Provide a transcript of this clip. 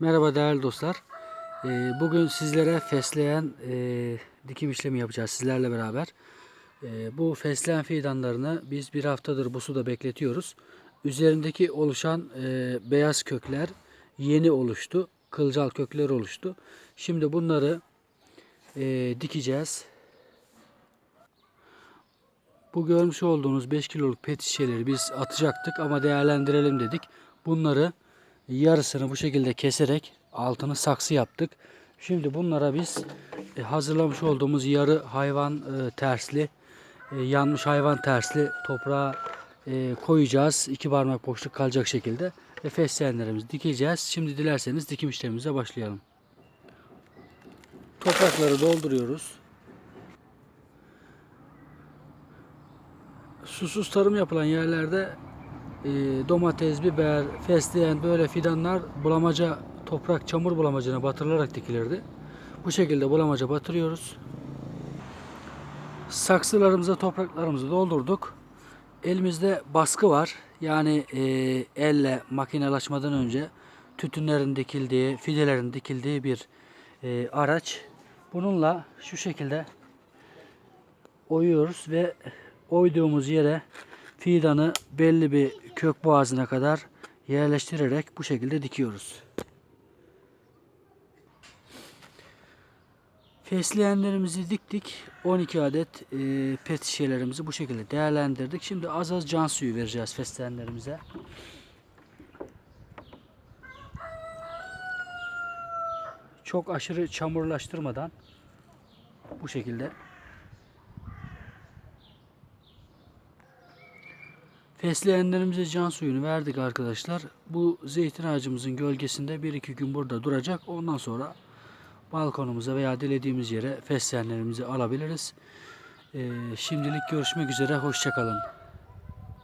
Merhaba değerli dostlar. Ee, Bugün sizlere fesleğen e, dikim işlemi yapacağız sizlerle beraber. Ee, Bu fesleğen fidanlarını biz bir haftadır bu suda bekletiyoruz. Üzerindeki oluşan e, beyaz kökler yeni oluştu. Kılcal kökler oluştu. Şimdi bunları e, dikeceğiz. Bu görmüş olduğunuz 5 kiloluk pet şişeleri biz atacaktık ama değerlendirelim dedik. Bunları yarısını bu şekilde keserek altını saksı yaptık. Şimdi bunlara biz e, hazırlamış olduğumuz yarı hayvan e, tersli, e, yanmış hayvan tersli toprağa koyacağız. İki parmak boşluk kalacak şekilde ve fesleğenlerimizi dikeceğiz. Şimdi dilerseniz dikim işlemimize başlayalım. Toprakları dolduruyoruz. susuz tarım yapılan yerlerde e, domates, biber, fesleğen böyle fidanlar bulamaca toprak çamur bulamacına batırılarak dikilirdi. Bu şekilde bulamaca batırıyoruz. Saksılarımıza topraklarımızı doldurduk. Elimizde baskı var. Yani e, elle makinelaşmadan önce tütünlerin dikildiği, fidelerin dikildiği bir e, araç. Bununla şu şekilde oyuyoruz ve oyduğumuz yere fidanı belli bir kök boğazına kadar yerleştirerek bu şekilde dikiyoruz. Fesleğenlerimizi diktik. 12 adet e, pet şişelerimizi bu şekilde değerlendirdik. Şimdi az az can suyu vereceğiz fesleğenlerimize. Çok aşırı çamurlaştırmadan bu şekilde Fesleğenlerimize can suyunu verdik arkadaşlar. Bu zeytin ağacımızın gölgesinde 1-2 gün burada duracak. Ondan sonra balkonumuza veya dilediğimiz yere fesleğenlerimizi alabiliriz. Ee, şimdilik görüşmek üzere. Hoşçakalın.